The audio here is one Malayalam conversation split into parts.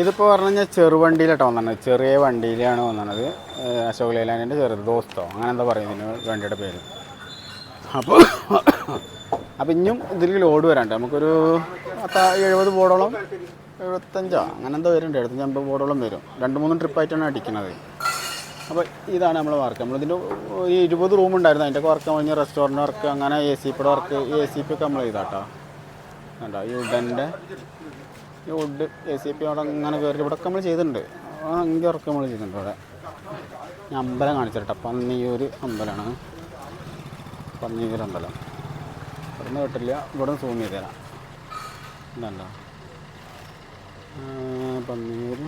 ഇതിപ്പോൾ പറഞ്ഞു കഴിഞ്ഞാൽ ചെറുവണ്ടിയിലട്ടോ വന്നത്. ചെറിയ വണ്ടിയിലാണ് വന്നത്. അശോക് ലൈലാൻഡിന്റെ ചെറു ദോസ്തോ. അങ്ങനെ എന്താ പറയുന്നതിന് വണ്ടിയുടെ പേര്. അപ്പോൾ അപ്പം ഇനിയും ഇതിൽ ലോഡ് വരാണ്ട് നമുക്കൊരു പത്ത എഴുപത് ബോർഡോളം എഴുപത്തഞ്ചോ അങ്ങനെ എന്തോ വരുന്നുണ്ട്. എഴുപത്തഞ്ച് അമ്പത് ബോർഡോളം വരും. രണ്ട് മൂന്ന് ട്രിപ്പായിട്ടാണ് അടിക്കുന്നത് അപ്പോൾ ഇതാണ് നമ്മൾ വർക്ക് നമ്മളിതിന്റെ ഒരു ഇരുപത് റൂം ഉണ്ടായിരുന്നു. അതിന്റെ വർക്ക് കഴിഞ്ഞ് റെസ്റ്റോറന്റ് വർക്ക് അങ്ങനെ എ സി പിയുടെ വർക്ക് എ സി പി ഒക്കെ നമ്മൾ ചെയ്താട്ടോ. കണ്ടോ? ഈ ഉഡന്റെ ഈ വുഡ് എ സി പി അവിടെ അങ്ങനെ കയറി ഇവിടെ നമ്മൾ ചെയ്തിട്ടുണ്ട്. അഞ്ച് വർക്ക് നമ്മൾ ചെയ്തിട്ടുണ്ട് ഇവിടെ ഞാൻ അമ്പലം കാണിച്ചിട്ടോ പന്നിയൂർ അമ്പലമാണ്. പന്നിയൂർ അമ്പലം. ഇവിടുന്ന് കിട്ടില്ല. ഇവിടെ നിന്ന് സൂം ചെയ്ത് തരാം. ആ, പന്നിയൂർ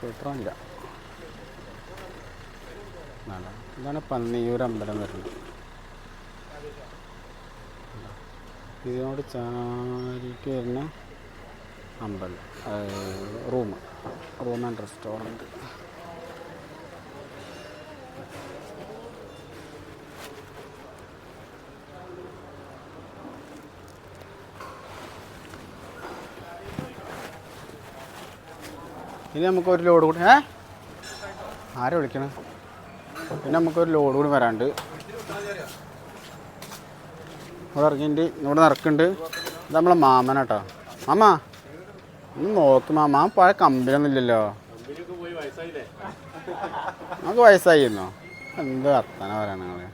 കിട്ടാനില്ല ഇതാണ്. ഇതാണ് പന്നിയൂർ അമ്പലം വരുന്നത്. ഇതിനോട് ചാരിക്ക് വരുന്ന അമ്പലം. റൂം. Room and restaurant. ഇനി നമുക്ക് ഒരു ലോഡ് കൂടി ഏ? ആരെ വിളിക്കണേ? പിന്നെ നമുക്കൊരു ലോഡ് കൂടി വരാണ്ട്. ഇവിടെ ഇറങ്ങിയിട്ട് ഇവിടെ നിറക്കുന്നുണ്ട് ഇത് നമ്മളെ മാമനാട്ടോ മാമ ഒന്ന് നോക്ക് മാമ. പഴയ കമ്പനിയൊന്നും ഇല്ലല്ലോ. നമുക്ക് വയസ്സായിരുന്നോ എന്ത് വർത്താനം പറയണ നിങ്ങൾ?